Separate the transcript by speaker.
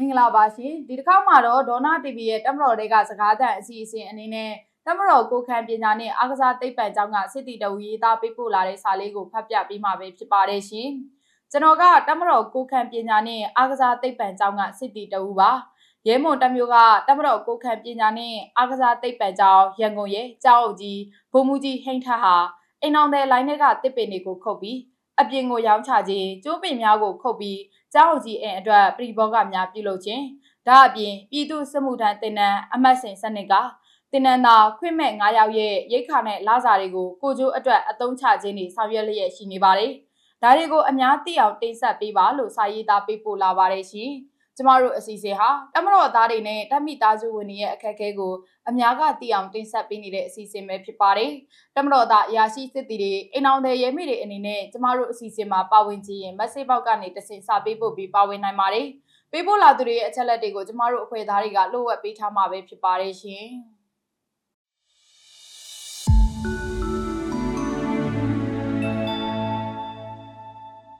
Speaker 1: မင်္ဂလာပါရှင်ဒီတစ်ခါမှာတော့ဒေါနာ TV ရဲ့တက်မတော်တွေကစကားသံအစီအစဉ်အနေနဲ့တက်မတော်ကိုခံပညာနဲ့အားကစားသိပ္ပံကျောင်းကစစ်တီတဝရေးသားပေးပို့လာတဲ့စာလေးကိုဖတ်ပြပေးမှာပဲဖြစ်ပါတယ်ရှင်ကျွန်တော်ကတက်မတော်ကိုခံပညာနဲ့အားကစားသိပ္ပံကျောင်းကစစ်တီတဝပါရဲမွန်တက်မျိုးကတက်မတော်ကိုခံပညာနဲ့အားကစားသိပ္ပံကျောင်းရန်ကုန်ရဲ့ကျောင်းအုပ်ကြီးဘုံမူကြီးဟိန်းထဟာအိမ်အောင်တဲ့လိုင်းထဲကတစ်ပင်တွေကိုခုတ်ပြီး အပြင်ကိုရောင်းချခြင်းကျိုးပင်များကိုခုတ်ပြီးကျောင်းအုပ်ကြီးအိမ်အတွက်ပြည်ဘောကများပြုလုပ်ခြင်းဒါအပြင်ပြည်သူစစ်မှုထမ်းတင်နန်းအမတ်စဉ်စနစ်ကတင်နန်းသာခွင့်မဲ့9ရောက်ရဲ့ရိတ်ခါနဲ့လစာတွေကိုကိုကျိုးအတွက်အသုံးချခြင်းတွေဆောင်ရွက်လျက်ရှိနေပါတယ်။ဒါတွေကိုအများသိအောင်တင်ဆက်ပေးပါလို့စာရေးသားပေးပို့လာပါတယ်ရှင်။ ကျမတို့အစီအစဉ်ဟာတမတော်သားတွေနဲ့တမိသားစုဝင်တွေရဲ့အခက်အခဲကိုအများကသိအောင်တင်ဆက်ပေးနေတဲ့အစီအစဉ်ပဲဖြစ်ပါတယ်။တမတော်သားအရာရှိစစ်တီတွေအိမ်အောင်တဲ့ရဲမိတွေအနေနဲ့ကျမတို့အစီအစဉ်မှာပါဝင်ခြင်းရင် message box ကနေတဆင့်စာပေးပို့ပြီးပါဝင်နိုင်ပါတယ်။ပေးပို့လာသူတွေရဲ့အချက်လက်တွေကိုကျမတို့အဖွဲ့သားတွေကလိုအပ်ပေးထားမှာပဲဖြစ်ပါတယ်ရှင်။